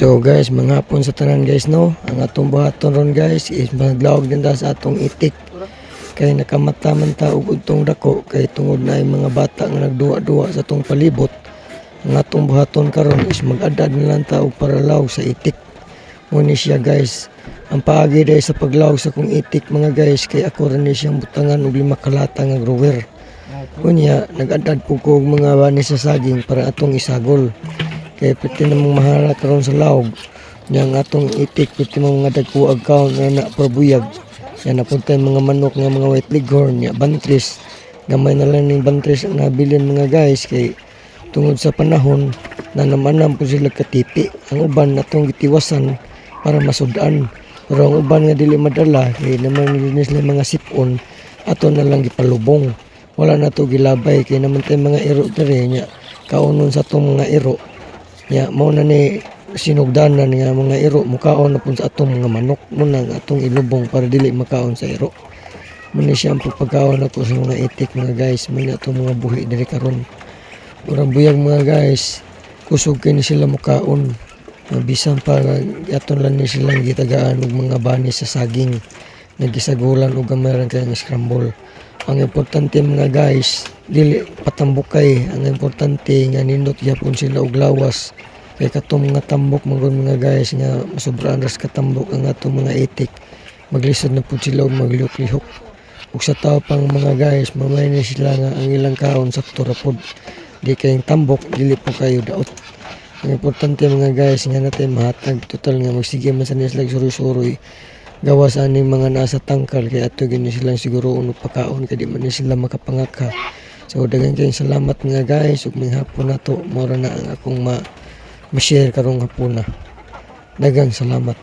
So guys, mga hapon sa tanan guys no. Ang atong buhaton ron guys is maglawag din sa atong itik. Kay nakamata man ta og utong dako kay tungod na mga bata nga nagduwa-duwa sa atong palibot. Ang atong buhaton karon is mag-adad na lang ta og paralaw sa itik. Muni siya guys. Ang paagi dahil sa paglaw sa kong itik mga guys kay ako rin siyang butangan og lima kalata nga grower. Kunya, nag-adad po ko mga bani sa saging para atong isagol. Kaya pwede namang mahala karon sa laog. Yang atong itik, mo mga dagko agkaon na na probuyag. Yan napunta mga manok nga mga white leghorn, ya bantris. Gamay na lang ng bantris ang nabilin mga guys kay tungod sa panahon na namanam po sila katipi. Ang uban natong gitiwasan para masudan. Pero ang uban nga dili madala kay naman nila mga sipon ato na lang gipalubong. Wala na to gilabay kay naman tay mga iro diri nya kaunon sa tong mga iro Ya, mao na ni sinugdanan nga mga iro mukaon na pun sa atong mga manok mo na atong ilubong para dili makaon sa iro. Muna siya ang pagpagkaon ako sa mga itik mga guys, muna atong mga buhi diri karon. Murang buyag mga guys, kusog kay ni sila mukaon. Mabisan pa aton lang ni silang gitagaan og mga bani sa saging. Nagisagulan og gamay ra kay scramble. Ang importante mga guys, dili patambok kay. Ang importante nga nindot gyapon sila og lawas. Kay katong mga tambok magon mga guys nga masobraan ras katambok ang atong mga itik. Maglisod na pud sila og maglihok-lihok. Ug sa tao pang mga guys, mamay na sila nga ang ilang kaon sa turapod. Di kayong tambok, dili po kayo daot. Ang importante mga guys nga natin mahatag total nga magsige man sa nislag suroy-suroy gawa sa aning mga nasa tangkal kaya ato gini silang siguro uno pakaon kay di man sila makapangaka so daghang kayong salamat mga guys. Ug hapon na to. Mora na ang akong ma ma-share karong hapon na. Daghang salamat